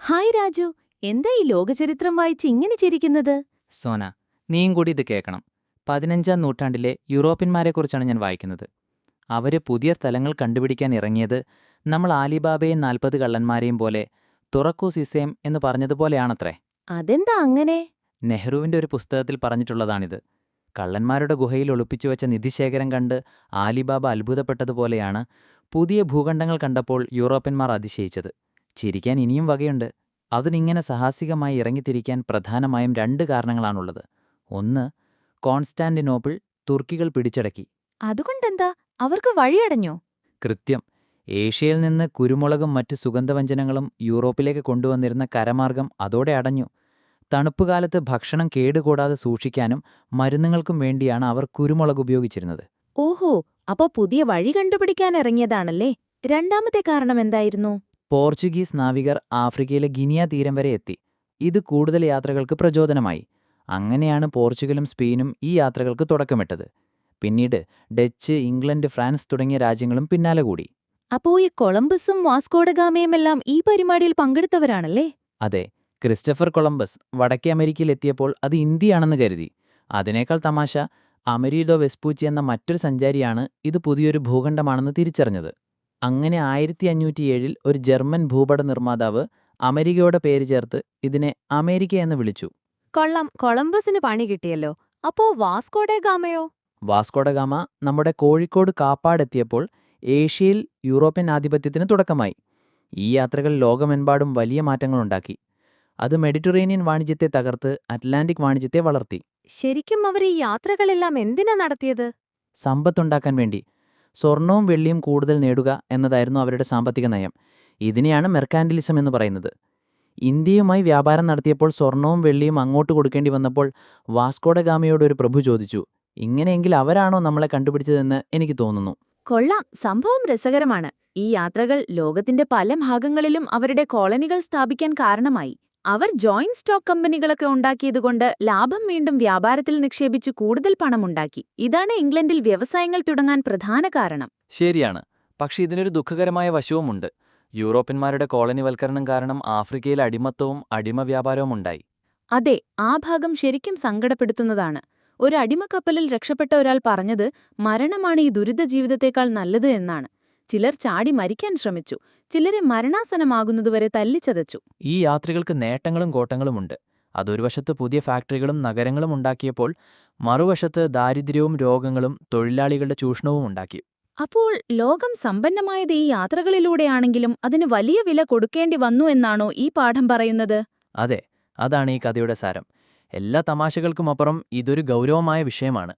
Hi Raju എന്താ ഈ ലോകചരിത്രം വായിച്ച് ഇങ്ങനെ ചിരിക്കുന്നത്? സോന നീയും കൂടി ഇത് കേൾക്കണം. പതിനഞ്ചാം നൂറ്റാണ്ടിലെ യൂറോപ്യന്മാരെക്കുറിച്ചാണ് ഞാൻ വായിക്കുന്നത്. അവർ പുതിയ സ്ഥലങ്ങൾ കണ്ടുപിടിക്കാൻ ഇറങ്ങിയത് നമ്മൾ ആലിബാബയും നാൽപ്പത് കള്ളന്മാരെയും പോലെ തുറക്കൂ സിസേം എന്ന് പറഞ്ഞതുപോലെയാണത്രേ. അതെന്താ അങ്ങനെ? നെഹ്റുവിന്റെ ഒരു പുസ്തകത്തിൽ പറഞ്ഞിട്ടുള്ളതാണിത്. കള്ളന്മാരുടെ ഗുഹയിൽ ഒളിപ്പിച്ചു വെച്ച നിധിശേഖരം കണ്ട് ആലിബാബ അത്ഭുതപ്പെട്ടതുപോലെയാണ് പുതിയ ഭൂഖണ്ഡങ്ങൾ കണ്ടപ്പോൾ യൂറോപ്യന്മാർ അതിശയിച്ചത്. ചിരിക്കാൻ ഇനിയും വകയുണ്ട്. അതിനിങ്ങനെ സാഹസികമായി ഇറങ്ങിത്തിരിക്കാൻ പ്രധാനമായും രണ്ട് കാരണങ്ങളാണുള്ളത്. ഒന്ന് കോൺസ്റ്റാന്റിനോപ്പിൾ തുർക്കികൾ പിടിച്ചടക്കി. അതുകൊണ്ടെന്താ? അവർക്ക് വഴിയടഞ്ഞോ? കൃത്യം. ഏഷ്യയിൽ നിന്ന് കുരുമുളകും മറ്റ് സുഗന്ധവ്യഞ്ജനങ്ങളും യൂറോപ്പിലേക്ക് കൊണ്ടുവന്നിരുന്ന കരമാർഗം അതോടെ അടഞ്ഞു. തണുപ്പുകാലത്ത് ഭക്ഷണം കേടുകൂടാതെ സൂക്ഷിക്കാനും മരുന്നുകൾക്കും വേണ്ടിയാണ് അവർ കുരുമുളക് ഉപയോഗിച്ചിരുന്നത്. ഓഹോ അപ്പോ പുതിയ വഴി കണ്ടുപിടിക്കാൻ ഇറങ്ങിയതാണല്ലേ? രണ്ടാമത്തെ കാരണം എന്തായിരുന്നു പോർച്ചുഗീസ് നാവികർ ആഫ്രിക്കയിലെ ഗിനിയ തീരം വരെ എത്തി. ഇത് കൂടുതൽ യാത്രകൾക്ക് പ്രചോദനമായി. അങ്ങനെയാണ് പോർച്ചുഗലും സ്പെയിനും ഈ യാത്രകൾക്ക് തുടക്കമിട്ടത്. പിന്നീട് ഡച്ച് ഇംഗ്ലണ്ട് ഫ്രാൻസ് തുടങ്ങിയ രാജ്യങ്ങളും പിന്നാലെ കൂടി. അപ്പോ ഈ കൊളംബസും വാസ്കോഡഗാമയും എല്ലാം ഈ പരിപാടിയിൽ പങ്കെടുത്തവരാണല്ലേ? അതെ. ക്രിസ്റ്റഫർ കൊളംബസ് വടക്കേ അമേരിക്കയിൽ എത്തിയപ്പോൾ അത് ഇന്ത്യയാണെന്ന് കരുതി. അതിനേക്കാൾ തമാശ അമരീഡോ വെസ്പൂച്ചി എന്ന മറ്റൊരു സഞ്ചാരിയാണ് ഇത് പുതിയൊരു ഭൂഖണ്ഡമാണെന്ന് തിരിച്ചറിഞ്ഞത്. അങ്ങനെ ആയിരത്തി അഞ്ഞൂറ്റി ഏഴിൽ ഒരു ജർമ്മൻ ഭൂപട നിർമ്മാതാവ് അമേരിക്കയുടെ പേര് ചേർത്ത് ഇതിനെ അമേരിക്ക എന്ന് വിളിച്ചു. കൊള്ളം കൊളംബസിന് പണി കിട്ടിയല്ലോ. അപ്പോ വാസ്കോഡഗാമയോ വാസ്കോഡഗാമ നമ്മുടെ കോഴിക്കോട് കാപ്പാടെത്തിയപ്പോൾ ഏഷ്യയിൽ യൂറോപ്യൻ ആധിപത്യത്തിന് തുടക്കമായി. ഈ യാത്രകൾ ലോകമെമ്പാടും വലിയ മാറ്റങ്ങളുണ്ടാക്കി അത് മെഡിറ്ററേനിയൻ വാണിജ്യത്തെ തകർത്ത് അറ്റ്ലാന്റിക് വാണിജ്യത്തെ വളർത്തി. ശരിക്കും അവർ ഈ യാത്രകളെല്ലാം എന്തിനാ നടത്തിയത്? സമ്പത്തുണ്ടാക്കാൻ വേണ്ടി. സ്വർണവും വെള്ളിയും കൂടുതൽ നേടുക എന്നതായിരുന്നു അവരുടെ സാമ്പത്തിക നയം. ഇതിനെയാണ് മെർക്കാൻഡിലിസം എന്ന് പറയുന്നത്. ഇന്ത്യയുമായി വ്യാപാരം നടത്തിയപ്പോൾ സ്വർണവും വെള്ളിയും അങ്ങോട്ട് കൊടുക്കേണ്ടി വന്നപ്പോൾ വാസ്കോഡഗാമിയോട് ഒരു പ്രഭു ചോദിച്ചു ഇങ്ങനെയെങ്കിൽ അവരാണോ നമ്മളെ കണ്ടുപിടിച്ചതെന്ന് എനിക്ക് തോന്നുന്നു? കൊള്ളാം. സംഭവം രസകരമാണ്. ഈ യാത്രകൾ ലോകത്തിന്റെ പല ഭാഗങ്ങളിലും അവരുടെ കോളനികൾ സ്ഥാപിക്കാൻ കാരണമായി. അവർ ജോയിന്റ് സ്റ്റോക്ക് കമ്പനികളൊക്കെ ഉണ്ടാക്കിയതുകൊണ്ട് ലാഭം വീണ്ടും വ്യാപാരത്തിൽ നിക്ഷേപിച്ച് കൂടുതൽ പണമുണ്ടാക്കി. ഇതാണ് ഇംഗ്ലണ്ടിൽ വ്യവസായങ്ങൾ തുടങ്ങാൻ പ്രധാന കാരണം. ശരിയാണ്. പക്ഷെ ഇതിനൊരു ദുഃഖകരമായ വശവുമുണ്ട്. യൂറോപ്യന്മാരുടെ കോളനിവൽക്കരണം കാരണം ആഫ്രിക്കയിൽ അടിമത്തവും അടിമ വ്യാപാരവും ഉണ്ടായി. അതെ ആ ഭാഗം ശരിക്കും സങ്കടപ്പെടുത്തുന്നതാണ്. ഒരു അടിമക്കപ്പലിൽ രക്ഷപ്പെട്ട ഒരാൾ പറഞ്ഞത് മരണമാണ് ഈ ദുരിത ജീവിതത്തേക്കാൾ നല്ലത് എന്നാണ്. ചിലർ ചാടി മരിക്കാൻ ശ്രമിച്ചു. ചിലരെ മരണാസനമാകുന്നതുവരെ തല്ലിച്ചതച്ചു ഈ യാത്രികൾക്ക് നേട്ടങ്ങളും കോട്ടങ്ങളുമുണ്ട് അതൊരു വശത്ത് പുതിയ ഫാക്ടറികളും നഗരങ്ങളും ഉണ്ടാക്കിയപ്പോൾ മറുവശത്ത് ദാരിദ്ര്യവും രോഗങ്ങളും തൊഴിലാളികളുടെ ചൂഷണവും ഉണ്ടാക്കി. അപ്പോൾ ലോകം സമ്പന്നമായത് ഈ യാത്രകളിലൂടെയാണെങ്കിലും അതിന് വലിയ വില കൊടുക്കേണ്ടി വന്നു എന്നാണോ ഈ പാഠം പറയുന്നത്? അതെ അതാണ് ഈ കഥയുടെ സാരം. എല്ലാ തമാശകൾക്കുമപ്പുറം ഇതൊരു ഗൗരവമായ വിഷയമാണ്.